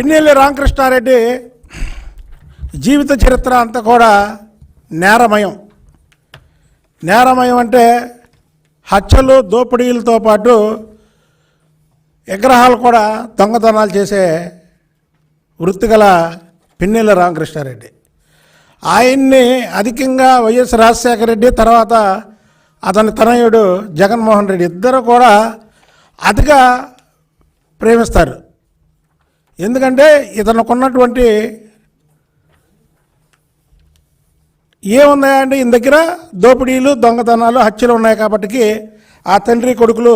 పిన్నెల్లి రామకృష్ణారెడ్డి జీవిత చరిత్ర అంతా కూడా నేరమయం. నేరమయం అంటే హత్యలు దోపిడీలతో పాటు విగ్రహాలు కూడా దొంగతనాలు చేసే వృత్తిగల పిన్నెల్లి రామకృష్ణారెడ్డి. ఆయన్ని అధికంగా వైఎస్ రాజశేఖర రెడ్డి తర్వాత అతని తనయుడు జగన్మోహన్ రెడ్డి ఇద్దరు కూడా అతిగా ప్రేమిస్తారు. ఎందుకంటే ఇతనుకున్నటువంటి ఏమున్నాయా అంటే ఈయన దగ్గర దోపిడీలు దొంగతనాలు హత్యలు ఉన్నాయి కాబట్టి ఆ తండ్రి కొడుకులు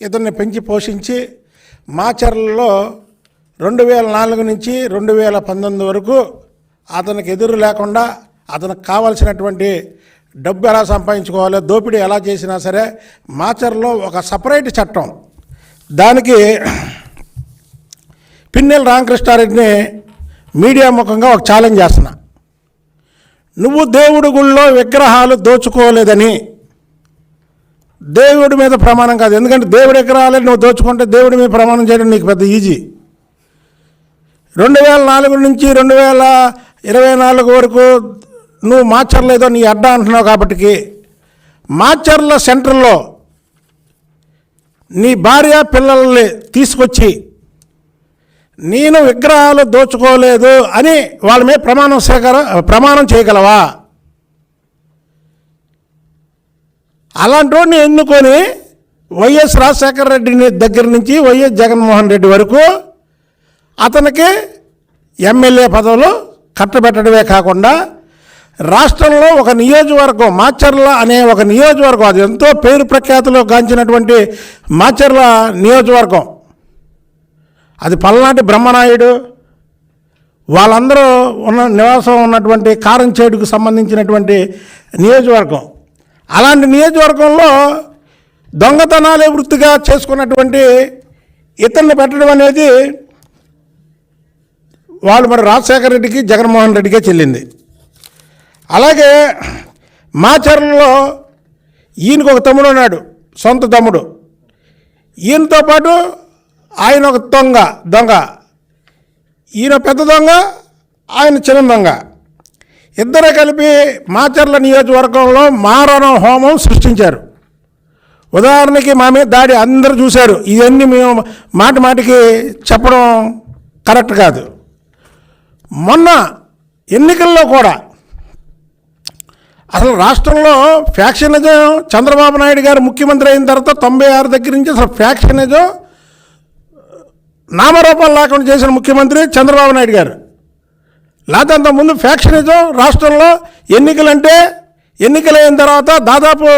ఇతన్ని పెంచి పోషించి మాచర్లలో రెండు వేల నాలుగు నుంచి రెండు వేల పంతొమ్మిది వరకు అతనికి ఎదురు లేకుండా అతనికి కావాల్సినటువంటి డబ్బు ఎలా సంపాదించుకోవాలి దోపిడీ ఎలా చేసినా సరే మాచర్లో ఒక సపరేట్ చట్టం. దానికి పిన్నెల రామకృష్ణారెడ్డిని మీడియా ముఖంగా ఒక ఛాలెంజ్ చేస్తున్నా. నువ్వు దేవుడి గుళ్ళో విగ్రహాలు దోచుకోలేదని. దేవుడి మీద ప్రమాణం కాదు. ఎందుకంటే దేవుడి విగ్రహాలు నువ్వు దోచుకుంటే దేవుడి మీద ప్రమాణం చేయడం నీకు పెద్ద ఈజీ రెండు వేల నాలుగు నుంచి రెండు వేల ఇరవై నాలుగు వరకు నువ్వు మార్చర్లేదో నీ అడ్డా అంటున్నావు కాబట్టి మార్చర్ల సెంటర్లో నీ భార్య పిల్లల్ని తీసుకొచ్చి నేను విగ్రహాలు దోచుకోలేదు అని వాళ్ళ మీద ప్రమాణం స్వీకార ప్రమాణం చేయగలవా? అలాంటి వాడిని ఎన్నుకొని వైఎస్ రాజశేఖర రెడ్డిని దగ్గర నుంచి వైఎస్ జగన్మోహన్ రెడ్డి వరకు అతనికి ఎమ్మెల్యే పదవులు కట్టబెట్టడమే కాకుండా రాష్ట్రంలో ఒక నియోజకవర్గం మాచర్ల అనే ఒక నియోజకవర్గం అది ఎంతో పేరు ప్రఖ్యాతులు గాంచినటువంటి మాచర్ల నియోజకవర్గం అది పల్నాటి బ్రహ్మనాయుడు. వాళ్ళందరూ ఉన్న నివాసం ఉన్నటువంటి కారంచేడుకు సంబంధించినటువంటి నియోజకవర్గం. అలాంటి నియోజకవర్గంలో దొంగతనాలే వృత్తిగా చేసుకున్నటువంటి ఇతన్ని పెట్టడం అనేది వాళ్ళు మరి రాజశేఖర రెడ్డికి జగన్మోహన్ రెడ్డికే చెల్లింది. అలాగే మాచర్లలో ఈయనకు ఒక తమ్ముడు ఉన్నాడు సొంత తమ్ముడు. ఈయనతో పాటు ఆయన ఒక దొంగ దొంగ. ఈయన పెద్ద దొంగ ఆయన చిన్న దొంగ. ఇద్దరు కలిపి మాచర్ల నియోజకవర్గంలో మారణ హోమం సృష్టించారు. ఉదాహరణకి మా మీద దాడి అందరూ చూశారు. ఇవన్నీ మేము మాట మాటికి చెప్పడం కరెక్ట్ కాదు. మొన్న ఎన్నికల్లో కూడా అసలు రాష్ట్రంలో ఫ్యాక్షనిజం చంద్రబాబు నాయుడు గారు ముఖ్యమంత్రి అయిన తర్వాత తొంభై ఆరు దగ్గర నుంచి అసలు ఫ్యాక్షనిజం నామరూపాలు లేకుండా చేసిన ముఖ్యమంత్రి చంద్రబాబు నాయుడు గారు. లేకపోతే అంతకుముందు ఫ్యాక్షనిజం రాష్ట్రంలో ఎన్నికలంటే ఎన్నికలైన తర్వాత దాదాపు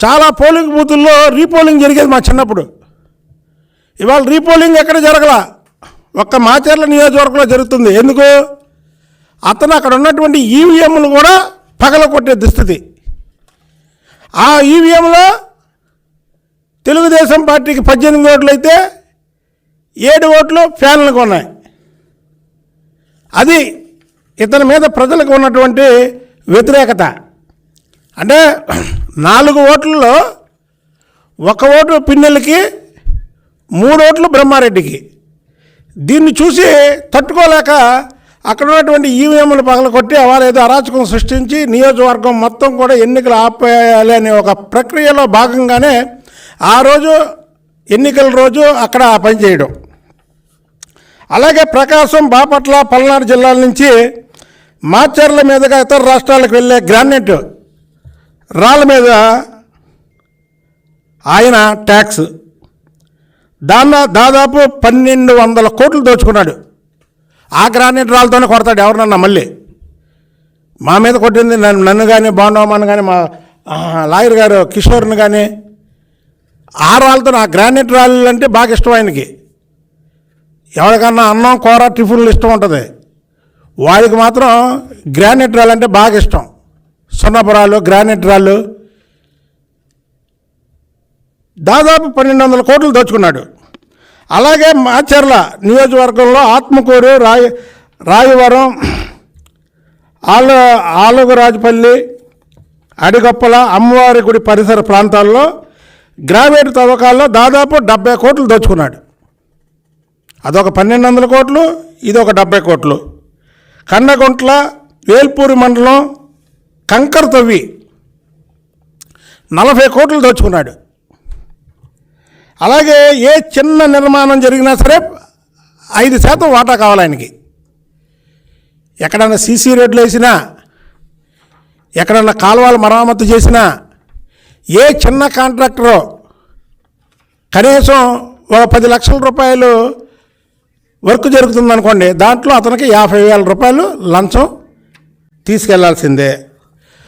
చాలా పోలింగ్ బూతుల్లో రీపోలింగ్ జరిగేది మా చిన్నప్పుడు. ఇవాళ రీపోలింగ్ ఎక్కడ జరగల? ఒక్క మాచర్ల నియోజకవర్గంలో జరుగుతుంది. ఎందుకు? అతను అక్కడ ఉన్నటువంటి ఈవీఎంలు కూడా పగల కొట్టే దుస్థితి. ఆ ఈవీఎంలో తెలుగుదేశం పార్టీకి పద్దెనిమిది ఓట్లు అయితే ఏడు ఓట్లు ఫ్యాన్లు కొన్నాయి అది ఇతని మీద ప్రజలకు ఉన్నటువంటి వ్యతిరేకత. అంటే నాలుగు ఓట్లలో ఒక ఓటు పిన్నెలకి మూడు ఓట్లు బ్రహ్మారెడ్డికి. దీన్ని చూసి తట్టుకోలేక అక్కడ ఉన్నటువంటి ఈవీఎంలు పగలకొట్టి వారు ఏదో అరాచకం సృష్టించి నియోజకవర్గం మొత్తం కూడా ఎన్నికలు ఆపేయాలి అనే ఒక ప్రక్రియలో భాగంగానే ఆ రోజు ఎన్నికల రోజు అక్కడ పనిచేయడం అలాగే ప్రకాశం బాపట్ల పల్నాడు జిల్లాల నుంచి మాచర్ల మీదుగా ఇతర రాష్ట్రాలకు వెళ్ళే గ్రానైట్ రాళ్ళ మీద ఆయన ట్యాక్స్. దాన్న దాదాపు పన్నెండు వందల కోట్లు దోచుకున్నాడు. ఆ గ్రానైట్ రాళ్ళతోనే కొడతాడు ఎవరినన్నా మళ్ళీ. మా మీద కొట్టింది నన్ను నన్ను కానీ బాండవమ్మని కానీ మా లాయర్ గారు కిషోర్ని కానీ ఆ రాళ్ళతో ఆ గ్రానైట్ రాళ్ళు అంటే బాగా ఇష్టం ఆయనకి. ఎవరికన్నా అన్నం కూర టిఫిన్లు ఇష్టం ఉంటుంది. వాడికి మాత్రం గ్రానైట్ రాళ్ళు అంటే బాగా ఇష్టం. సున్నపురాలు గ్రానైట్ రాళ్ళు. దాదాపు పన్నెండు వందల కోట్లు దోచుకున్నాడు. అలాగే మాచర్ల నియోజకవర్గంలో ఆత్మకూరు రాయ రాయవరం ఆల ఆలుగురాజపల్లి అడిగొప్పల అమ్మవారి గుడి పరిసర ప్రాంతాల్లో గ్రావైట్ తవ్వకాల్లో దాదాపు డెబ్బై కోట్లు దోచుకున్నాడు. అదొక పన్నెండు వందల కోట్లు ఇది ఒక డెబ్బై కోట్లు. కండగుంట్ల వేల్పూరి మండలం కంకర తవ్వి నలభై కోట్లు దోచుకున్నాడు. అలాగే ఏ చిన్న నిర్మాణం జరిగినా సరే ఐదు శాతం వాటా కావాలి ఆయనకి. ఎక్కడన్నా సీసీ రోడ్లు వేసినా ఎక్కడన్నా కాలువలు మరమ్మతు చేసినా ఏ చిన్న కాంట్రాక్టరో కనీసం ఒక పది లక్షల రూపాయలు వర్క్ జరుగుతుందనుకోండి దాంట్లో అతనికి యాభై వేల రూపాయలు లంచం తీసుకెళ్ళాల్సిందే.